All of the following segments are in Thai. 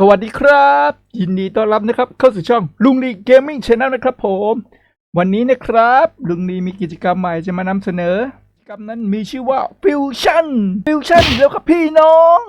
สวัสดีครับ ยินดีต้อนรับนะครับ เข้าสู่ช่องลุงลีเกมมิ่งชาแนลนะครับผม วันนี้นะครับ ลุงลีมีกิจกรรมใหม่จะมานำเสนอกิจกรรมนั้นมีชื่อว่าฟิวชั่นฟิวชั่นแล้วครับพี่น้อง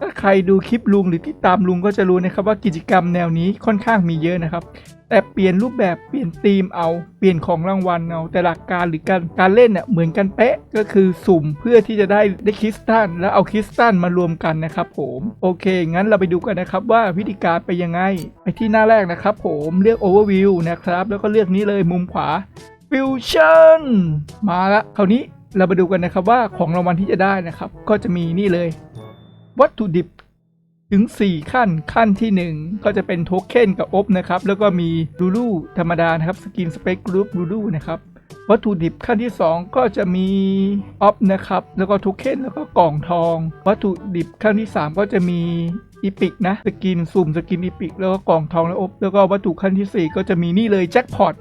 ถ้าใครดูคลิปลุงหรือที่ตามลุงก็จะรู้นะครับว่ากิจกรรมแนวนี้ค่อนข้างมีเยอะนะครับ แต่เปลี่ยนรูปแบบเปลี่ยนธีมเอาเปลี่ยนของรางวัลเอาแต่หลักการหรือการการเล่นเนี่ยเหมือนกันเป๊ะก็คือสุ่มเพื่อที่จะได้ได้คริสตัลแล้วเอาคริสตัลมารวมกันนะครับผมโอเค งั้นเราไปดูกันนะครับว่าวิธีการไปยังไง ไปที่หน้าแรกนะครับผมเลือก Overview นะครับ แล้วก็เลือกนี้เลยมุมขวา Fusion มาละคราวนี้เราไปดูกันนะครับว่าของรางวัลที่จะได้นะครับ ก็จะมีนี่เลยวัตถุดิบ ถึง 4 ขั้นขั้นทีหนึ่1 ก็จะเป็นโทเค็นกับอบนะครับ แล้วก็มีลูลูธรรมดานะครับสกินสเปกกรุ๊ปลูลูนะครับ วัตถุดิบขั้นที่ 2 ก็จะมีออฟนะครับ แล้วก็โทเค็นแล้วก็กล่องทอง วัตถุดิบขั้นที่ 3 ก็จะมีอีพิกนะ สกินสุ่มสกินอีพิกแล้วก็กล่องทองแล้วอบแล้วก็วัตถุขั้นทีสี่ 4 ก็จะมีนี่เลยแจ็คพอต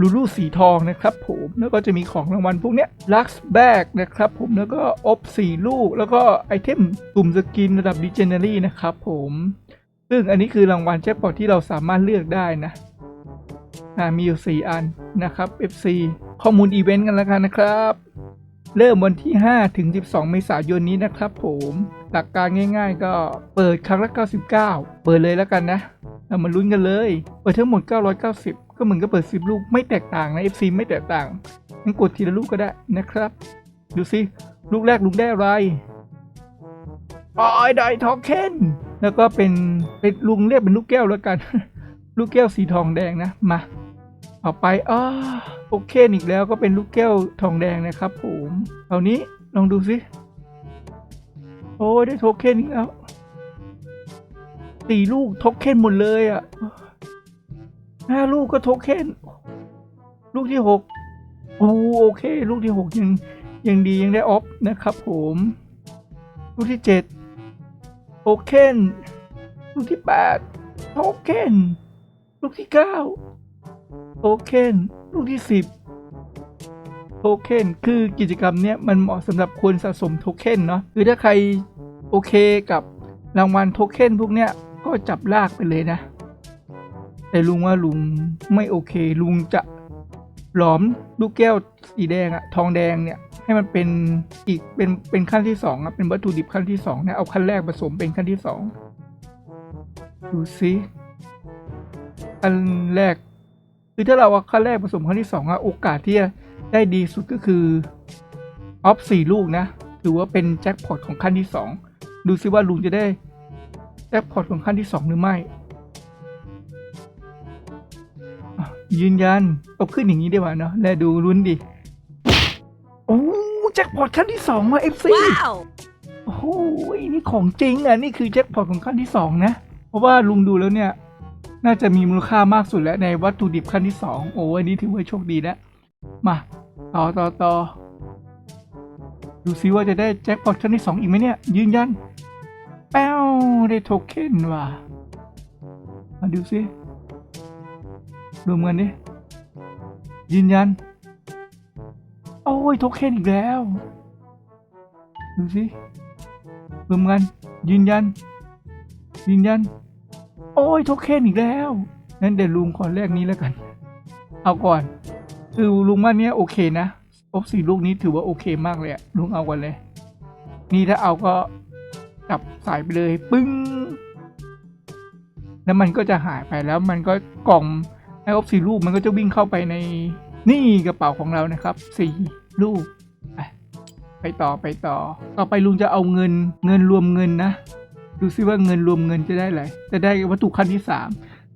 ลูลูสีทองนะครับผมแล้วก็จะมีของรางวัลพวกเนี้ยลักซ์แบกนะครับผมแล้วก็อบสี่ลูก แล้วก็ไอเทมกลุ่มสกินระดับดิเจเนอรี่นะครับผมซึ่งอันนี้คือรางวัลแจ็คพอตที่เราสามารถเลือกได้นะมีอยู่ 4 อันนะครับ FC ข้อมูลอีเวนต์กันแล้วกันนะครับ เริ่มวันที่ 5 ถึง 12 เมษายนนี้นะครับผม หลักการง่าย ๆ ก็เปิดครั้งละ 99 เปิดเลยแล้วกันนะ เรามาลุ้นกันเลย เปิดทั้งหมด 990 ก็เหมือนกับเปิด10ลูกไม่แตกต่างนะ FC ไม่แตกต่างงั้นกดทีละลูกก็ได้นะครับ ดูสิลูกแรกลุงได้อะไรอ๋อได้ทองเค็นแล้วก็เป็นเป็นลุงเรียกเป็นลูกแก้วแล้วกัน ลูกแก้วสีทองแดงนะมาเอาไปอ๋อโอเคอีกแล้วก็เป็นลูกแก้วทองแดงนะครับ ผมคราวนี้ลองดูสิโอ้ยได้โทเค็นอีกแล้วสี่ลูกโทเค็นหมดเลยอะ ห้าลูกก็โทเค็นลูกที่หกโอ้โอเค ลูกที่หกยังยังดียังได้ออฟนะครับผม ลูกที่เจ็ดโทเค็นลูกที่แปดโทเค็นลูกที่เก้าโทเค็นลูกที่สิบโทเค็นคือกิจกรรมเนี้ยมันเหมาะสำหรับคนสะสมโทเค็นเนาะคือถ้าใครโอเคกับรางวัลโทเค็นพวกเนี้ยก็จับลากไปเลยนะ แต่ลุงว่าลุงไม่โอเค ลุงจะหลอมลูกแก้วสีแดงอะทองแดงเนี่ย ให้มันเป็นอีกเป็นเป็นขั้นที่สองอะเป็นวัตถุดิบขั้นที่สองนะเอาขั้นแรกผสมเป็นขั้นที่สองดูสิขั้นแรกคือถ้าเราเอาขั้นแรกผสมขั้นที่สองอะโอกาสที่จะได้ดีสุดก็คือออฟสี่ลูกนะถือว่าเป็นแจ็คพอตของขั้นที่สองดูซิว่าลุงจะได้แจ็คพอตของขั้นที่สองหรือไม่ ยืนยันเอาขึ้นอย่างนี้ดีกว่าเนาะและดูลุ้นดิ โอ้แจ็คพอตขั้นที่สองมาเอฟซี Wow! โอ้โหนี่ของจริงอะ นี่คือแจ็คพอตของขั้นที่สองนะ เพราะว่าลุงดูแล้วเนี่ย น่าจะมีมูลค่ามากสุดแล้วในวัตถุดิบขั้นที่สองโอ้อันนี้ถือว่าโชคดีแล้วมา ต่อต่อต่อดูซิว่าจะได้แจ็คพอตขั้นที่สองอีกไหมเนี่ย ยืนยัน แป้วได้โทเค็นว่ะมาดูซิ รวมกันดิยืนยัน โอ้ยโทเค็นอีกแล้ว ดูสิรวมกันยืนยัน ยืนยัน โอ้ยโทเค็นอีกแล้วงั้นเดี๋ยวลุงขอแรกนี้แล้วกัน เอาก่อนคือลุงว่าเนี้ยโอเคนะโอบสี่ลูกนี้ถือว่าโอเคมากเลยอะลุงเอาก่อนเลย นี่ถ้าเอาก็จับสายไปเลย ปึ้ง แล้วมันก็จะหายไปแล้วมันก็กล่อง อออฟสี่ลูกมันก็จะวิ่งเข้าไปในนี่กระเป๋าของเรานะครับสี่ลูกไปต่อไปต่อ ต่อไปลุงจะเอาเงินเงินรวมเงินนะ ดูซิว่าเงินรวมเงินจะได้อะไรจะได้วัตถุขั้นที่สาม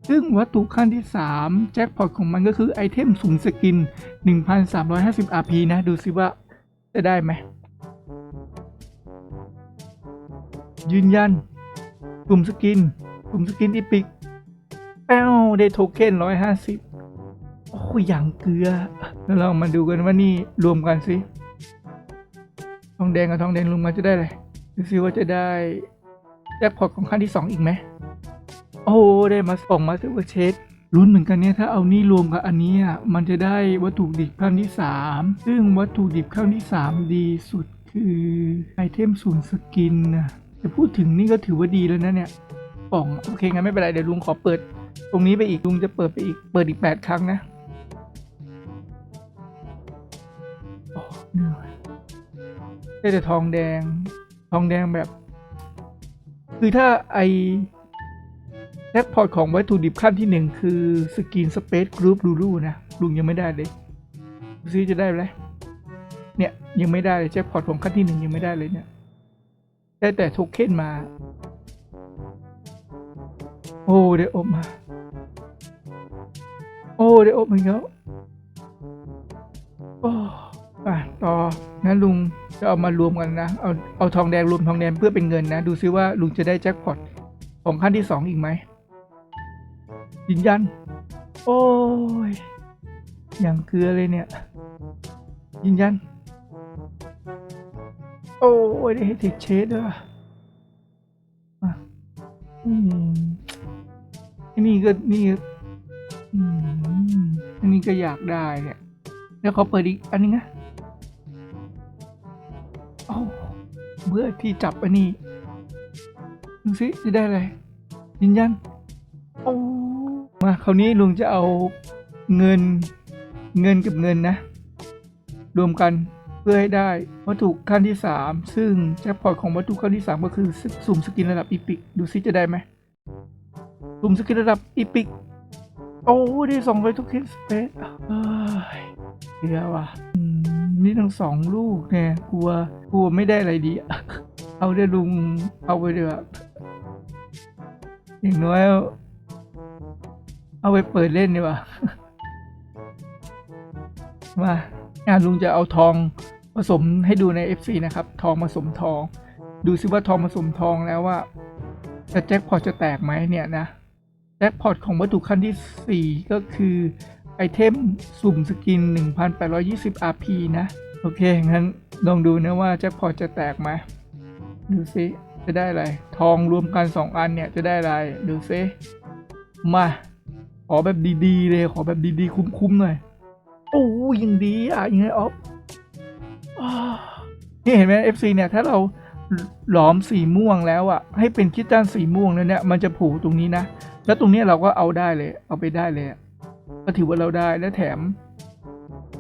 ซึ่งวัตถุขั้นที่สามแจ็คพอตของมันก็คือไอเทมสุ่มสกิน 1,350 RP นะ ดูซิว่าจะได้ไหม ยืนยันกลุ่มสกินกลุ่มสกินอีพิก แป้วได้โทเค็นร้อยห้าสิบโอ้ยอย่างเกลือ แล้วเรามาดูกันว่านี่รวมกันสิทองแดงกับทองแดงรวมกันจะได้อะไรดูสิว่าจะได้แจ็คพอตของขั้นที่สองอีกไหมโอ้ได้มาสองมาสเตอร์เชดลุ้นเหมือนกันเนี่ยถ้าเอานี่รวมกับอันนี้อะมันจะได้วัตถุดิบขั้นที่สามซึ่งวัตถุดิบขั้นที่สามดีสุดคือไอเทมศูนย์สกินนะแต่พูดถึงนี่ก็ถือว่าดีแล้วนะเนี่ย กล่อง โอเคงั้นไม่เป็นไร เดี๋ยวลุงขอเปิด ตรงนี้ไปอีก ลุงจะเปิดไปอีก เปิดอีกแปดครั้งนะเหนื่อยได้แต่ทองแดง ทองแดงแบบ คือถ้าไอแจ็คพอตของวัตถุดิบขั้นที่หนึ่งคือสกินสเปซกรุ๊ปลูลูนะ ลุงยังไม่ได้เลยดูซิจะได้ไหมเนี่ยยังไม่ได้เลยแจ็คพอตของขั้นที่หนึ่งยังไม่ได้เลยเนี่ยได้แต่โทเค็นมา โอ้เดี๋ยวอบมา โอ้เดี๋ยวอบมาอีกแล้วโอ้อะต่องั้นลุงจะเอามารวมกันนะ เอาเอาทองแดงรวมทองแดงเพื่อเป็นเงินนะ ดูซิว่าลุงจะได้แจ็คพอตของขั้นที่สองอีกไหมยืนยัน โอ้ยอย่างเกลือเลยเนี่ยยืนยัน โอ้ยได้ให้ติดเชดด้วยว่ะอะอืม อันนี้ก็นี่ก็อืมอันนี้ก็อยากได้เนี่ยแล้วเขาเปิดอีกอันนี้นะโอ้เบื่อที่จับอันนี้ดูสิจะได้อะไรยืนยันโอ้มาคราวนี้ลุงจะเอาเงินเงินกับเงินนะ รวมกันเพื่อให้ได้วัตถุขั้นที่ 3 ซึ่งแจ็คพอตของวัตถุขั้นที่ 3 ก็คือสุ่มสกินระดับอีพิก ดูซิจะได้ไหม สุ่มสกินระดับอีพิก โอ้ได้สองใบทุกคิดสเปซเอ้ยเดี๋ยวว่ะนี่ทั้งสองลูกเนี่ยกลัวกลัวไม่ได้อะไรดี เอาเดี๋ยวลุงเอาไปเดี๋ยวอย่างน้อยเอาไปเปิดเล่นดีกว่ามาอะลุงจะเอาทองผสมให้ดูใน FC นะครับ ทองผสมทอง ดูซิว่าทองผสมทองแล้วว่าจะแจ็คพอจะแตกไหมเนี่ยนะ แจ็คพอตของวัตถุขั้นที่ 4 ก็คือไอเทมสุ่มสกิน 1820 RP นะ โอเค งั้นลองดูนะว่าแจ็คพอตจะแตกไหมดูซิจะได้อะไร ทองรวมกัน 2 อันเนี่ยจะได้อะไร ดูซิมา ขอแบบดีๆ เลย ขอแบบดีๆ คุ้มๆหน่อย โอ้ยังดีอะยังไงออฟอ้าวนี่เห็นไหม FC เนี่ย ถ้าเราหลอมสีม่วงแล้วอะ ให้เป็นคิดตันสีม่วงแล้วเนี่ย มันจะผูกตรงนี้นะ แล้วตรงนี้เราก็เอาได้เลย เอาไปได้เลยก็ถือว่าเราได้และแถม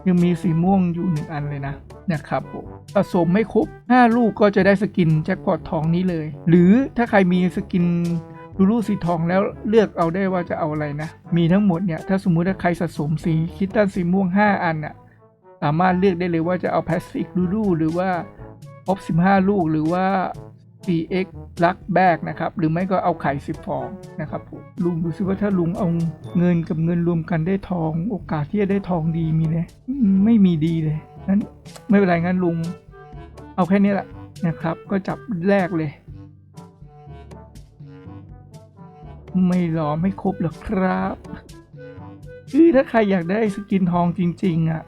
ยังมีสีม่วงอยู่หนึ่งอันเลยนะนะครับผมสะสมไม่ครบ5ลูกก็จะได้สกินแจ็คพอตทองนี้เลย หรือถ้าใครมีสกินลูลูสีทองแล้วเลือกเอาได้ว่าจะเอาอะไรนะ มีทั้งหมดเนี่ย ถ้าสมมุติว่าใครสะสมสีคิดตันสีม่วง 5 อันน่ะสามารถเลือกได้เลยว่าจะเอาแพสฟิกลูลูหรือว่าครบ15 ลูกหรือว่า 4x ลักแบกนะครับ หรือไม่ก็เอาไข่10ฟองนะครับผมลุงดูซิว่าถ้าลุงเอาเงินกับเงินรวมกันได้ทอง โอกาสที่จะได้ทองดีมีไหมไม่มีดีเลยงั้นไม่เป็นไรงั้นลุง เอาแค่นี้แหละนะครับ ก็จับแรกเลย ไม่หรอไม่ครบหรอกครับคือถ้าใครอยากได้สกินทองจริง ๆอะ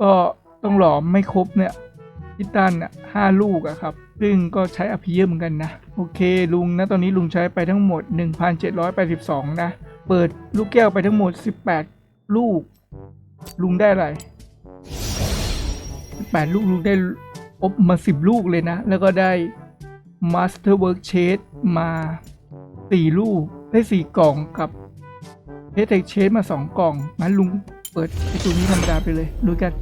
ก็ต้องหลอมไม่ครบเนี่ยพิตันอะห้าลูกอะครับ ซึ่งก็ใช้อภิเยอะเหมือนกันนะ โอเคลุงนะตอนนี้ลุงใช้ไปทั้งหมด 1,782 นะ เปิดลูกแก้วไปทั้งหมด 18 ลูก ลุงได้อะไร 18 ลูกลุงได้อบมา 10 ลูกเลยนะ แล้วก็ได้ Master Work Shade มา 4 ลูก ได้ 4 กล่องกับเพชรเทคเชดมา 2 กล่อง งั้นลุงเปิดไอตัวนี้ธรรมดาไปเลยดูกัน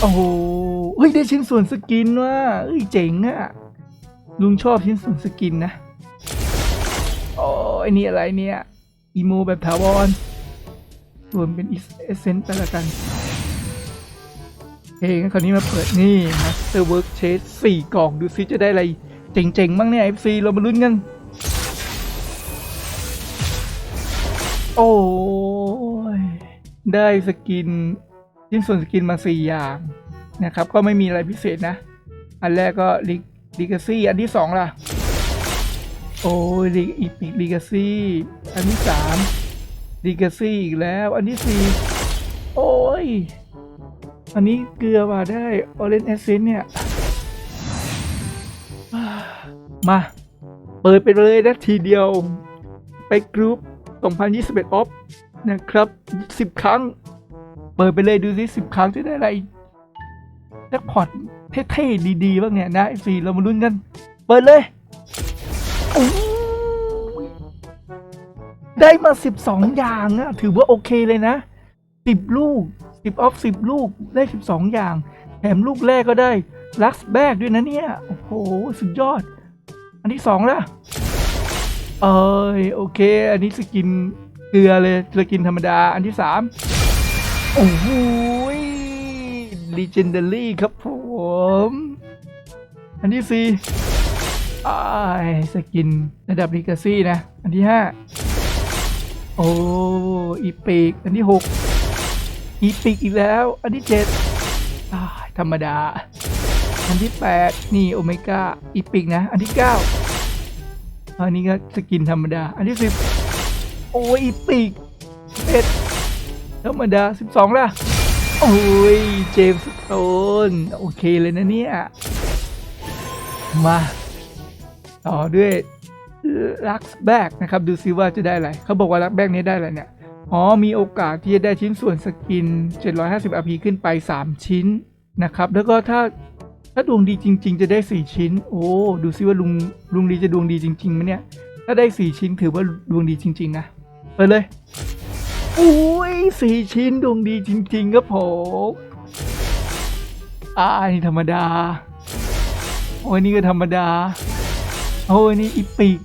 โอ้โหเฮ้ยได้ชิ้นส่วนสกินว่ะเอ้ยเจ๋งอะลุงชอบชิ้นส่วนสกินนะโอ้ยนี่อะไรเนี่ยอีโมแบบถาวรรวมเป็นเอเซนต์ไปละกันเฮงคราวนี้มาเปิดนี่ Master Work Chase สี่กล่องดูซิจะได้อะไรเจ๋งๆบ้างเนี่ย FC เรามาลุ้นกัน โอ้ย ได้สกิน ชิ้นส่วนสกินมา 4 อย่างนะครับ ก็ไม่มีอะไรพิเศษนะ อันแรกก็ลิกาซี่อันที่ 2 ล่ะ โอ้ยลิอีพิกลิกซี่อันที่3ลิกซี่อีกแล้ว อันที่ 4 โอ้ย อันนี้เกลือมาได้ออเรนเอเซนเนี่ย มา เปิดไปเลยนะทีเดียว ไปกรุ๊ป2021ออฟนะครับ 10 ครั้ง เปิดไปเลยดูสิ10ครั้งจะได้อะไรแจ็คพอตเท่ๆดีๆบ้างเนี่ยนะไอซีเรามาลุ้นกัน เปิดเลย ได้มา12องอย่างอะถือว่าโอเคเลยนะ10ลูก10ออฟ10ลูกได้12องอย่าง แถมลูกแรกก็ได้ลักซ์แบกด้วยนะเนี่ย โอ้โห สุดยอด อันที่สองล่ะ เอ้ยโอเค อันนี้สกินเกลือเลยสกินธรรมดา อันที่สาม โอ้โหลีเจนเดอรี่ครับผม อันที่สี่ไอสกินระดับลีกาซี่นะ อันที่ห้าโอ้อีปิกอันที่หกอีปิกอีกแล้ว อันที่เจ็ดอ้ายธรรมดา อันที่แปดนี่โอเมก้าอีปิกนะ อันที่เก้าอันนี้ก็สกินธรรมดา อันที่สิบโอ้อีปีกเอ็ด ธรรมดาสิบสองล่ะ โอ้ย เจมส์สโตน โอเคเลยนะเนี่ย มา ต่อด้วยลักแบกนะครับ ดูซิว่าจะได้อะไร เขาบอกว่าลักแบกนี้ได้อะไรเนี่ย อ๋อ มีโอกาสที่จะได้ชิ้นส่วนสกิน 750 RP ขึ้นไป 3 ชิ้นนะครับ แล้วก็ถ้าถ้าดวงดีจริง ๆ จะได้สี่ชิ้น โอ้ ดูซิว่าลุงลุงดีจะดวงดีจริงๆไหมเนี่ย ถ้าได้สี่ชิ้นถือว่าดวงดีจริง ๆ นะเปิดเลย อุ้ยสี่ชิ้นดวงดีจริง ๆ ครับผมอ่าอันนี้ธรรมดา โอ้ยนี่ก็ธรรมดา โอ้ยนี่อีปิก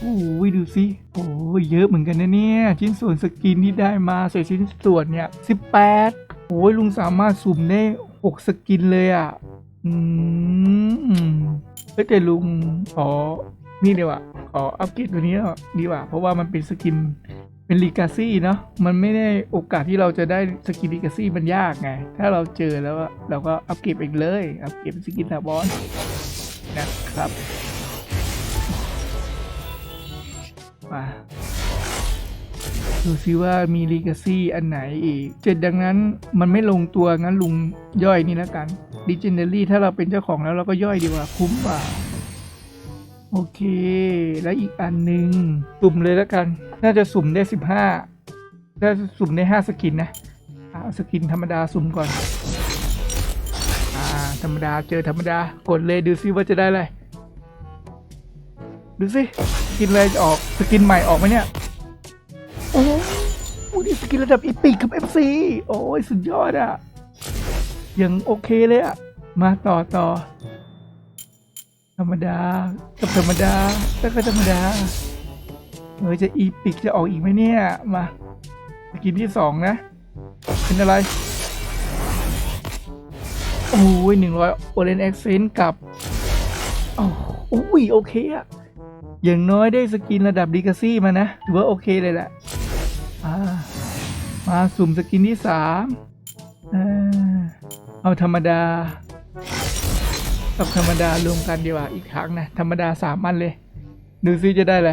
โอ้ยดูสิโอ้ยเยอะเหมือนกันนะเนี่ย ชิ้นส่วนสกินที่ได้มาใส่ชิ้นส่วนเนี่ยสิบแปดโอ้ยลุงสามารถสุ่มได้หกสกินเลยอะ อืมเฮ้ยแต่ลุงขอนี่เดียวอะขออัปเกรดตัวนี้ดีกว่า เพราะว่ามันเป็นสกิน เป็นลีกาซี่เนาะมันไม่ได้โอกาสที่เราจะได้สกินลีกาซี่มันยากไง ถ้าเราเจอแล้วเราก็อัปเกรดเองเลย อัปเกรดเป็นสกินถาวรนะครับมาดูซิว่ามีลีกาซี่อันไหนอีก เจ็ดดังนั้นมันไม่ลงตัวงั้นลุงย่อยนี่แล้วกันดิจิเนอรี่ถ้าเราเป็นเจ้าของแล้วเราก็ย่อยดีกว่าคุ้มกว่า โอเค แล้วอีกอันหนึ่งสุ่มเลยแล้วกัน น่าจะสุ่มได้สิบห้าน่าจะสุ่มได้ห้าสกินนะเอาสกินธรรมดาสุ่มก่อน อ่า ธรรมดาเจอธรรมดากดเลยดูซิว่าจะได้อะไร ดูสิสกินอะไรออกสกินใหม่ออกไหมเนี่ย โอ้โหนี่สกินระดับอีปิกกับ FC โอ้ยสุดยอดอะยังโอเคเลยอะ มาต่อต่อ ธรรมดากับธรรมดาแล้วก็ธรรมดาเออจะอีปิกจะออกอีกไหมเนี่ย มาสกินที่สองนะ เป็นอะไร โอ้ยหนึ่งร้อยโอเลนเอ็กเซนกับโอ้โอ้ยโอเคอะอย่างน้อยได้สกินระดับดีกาซี่มานะ ถือว่าโอเคเลยแหละอ่ามาสุ่มสกินที่สามเอาธรรมดา กับธรรมดารวมกันดีกว่าอีกครั้งนะ ธรรมดาสามอันเลย ดูซิจะได้อะไร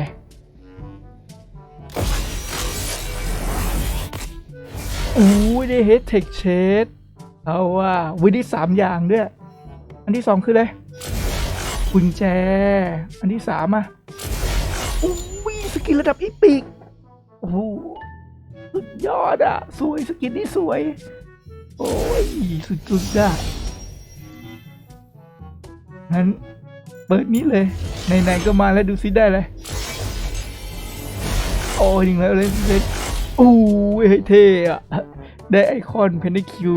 โอ้ยได้เฮดเทคเชดเอาว่าวิธีสามอย่างด้วย อันที่สองคืออะไรกุญแจ อันที่สามอะโอ้ยสกินระดับอีปิกโอ้โหสุดยอดอะ สวยสกินนี่สวย โอ้ย สุดๆอะ งั้นเปิดนี้เลยไหนๆก็มาแล้วดูซิได้เลยโอ้ยิงแล้วเลยเซ็ตโอ้ยเท่อะได้ไอคอนเพนนิคิว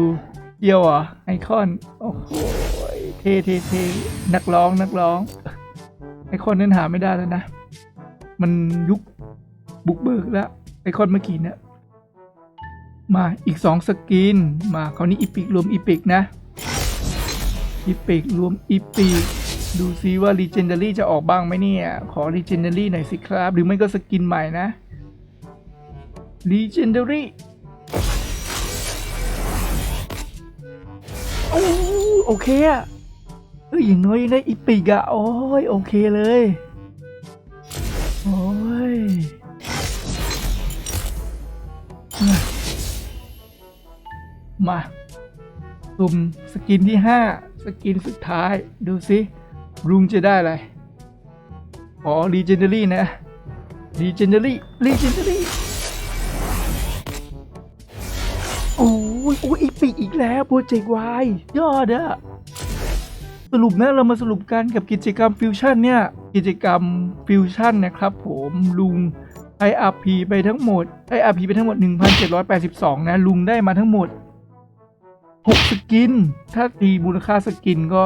เดียวอะไอคอนโอ้โหเท่เท่เท่นักร้องนักร้อง ไอคอนนั้นหาไม่ได้แล้วนะ มันยุคบุกเบิกแล้วไอคอนเมื่อกี้เนี่ยมาอีกสองสกินมาคราวนี้อีพิกรวมอีพิกนะ อีพิกรวมอีพิกดูซิว่า Legendary จะออกบ้างไหมเนี่ย ขอ Legendary หน่อยสิครับ หรือไม่ก็สกินใหม่นะ Legendary โอ้โอเคอะเอ้ยอย่างน้อยยังได้อีพิกอะโอ้ยโอเคเลย โอ้ยมาสุ่มสกินที่5 สกินสุดท้ายดูสิรุงจะได้อะไรขอ Legendary นะ Legendary Legendary โอ้ยโอ้ยอีปิกอีกแล้วโปรเจกต์วายยอดอะสรุปนะเรามาสรุปกันกับกิจกรรมฟิวชั่นเนี่ย กิจกรรมฟิวชั่นนะครับผมลุง IRP ไปทั้งหมด IRP ไปทั้งหมด 1,782 นะ ลุงได้มาทั้งหมด 6 สกิน ถ้าตีมูลค่าสกินก็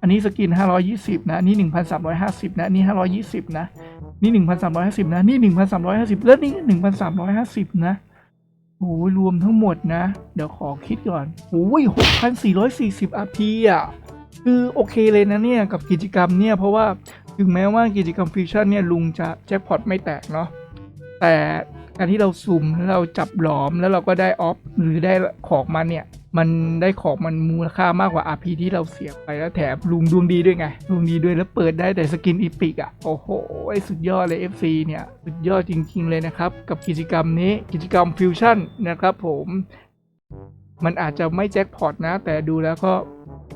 อันนี้สกิน 520 นะ อันนี้ 1,350 นะ อันนี้ 520 นะ นี่ 1,350 นะ นี่ 1,350 แล้วนี่ 1,350 นะโอ้ยรวมทั้งหมดนะ เดี๋ยวขอคิดก่อนโอ้ย6,440 RP อะ คือโอเคเลยนะเนี่ย กับกิจกรรมเนี่ย เพราะว่าถึงแม้ว่ากิจกรรมฟิวชั่นเนี่ย ลุงจะแจ็คพอตไม่แตกเนาะ แต่การที่เราสุ่มแล้วเราจับหลอมแล้วเราก็ได้ออฟหรือได้ของมาเนี่ย มันได้ของมันมูลค่ามากกว่า RP ที่เราเสียไปแล้วแถมลุงดวงดีด้วยไงดวงดีด้วยแล้วเปิดได้แต่สกินอีพิกอะโอ้โหสุดยอดเลย FC เนี่ย สุดยอดจริง ๆ เลยนะครับ กับกิจกรรมนี้กิจกรรมฟิวชั่นนะครับผมมันอาจจะไม่แจ็คพอตนะ แต่ดูแล้วก็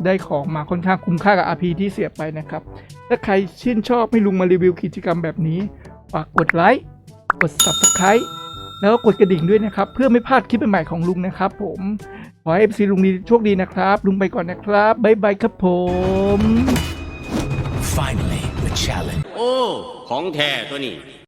ได้ของมาค่อนข้างคุ้มค่ากับ RP ที่เสียไปนะครับ ถ้าใครชื่นชอบให้ลุงมารีวิวกิจกรรมแบบนี้ ฝากกดไลค์ กด Subscribe แล้วก็กดกระดิ่งด้วยนะครับ เพื่อไม่พลาดคลิปใหม่ๆของลุงนะครับผม ขอให้ FC ลุงดีโชคดีนะครับ ลุงไปก่อนนะครับบ๊ายบายครับผม Finally, the challenge. โอ้ ของแท้ตัวนี้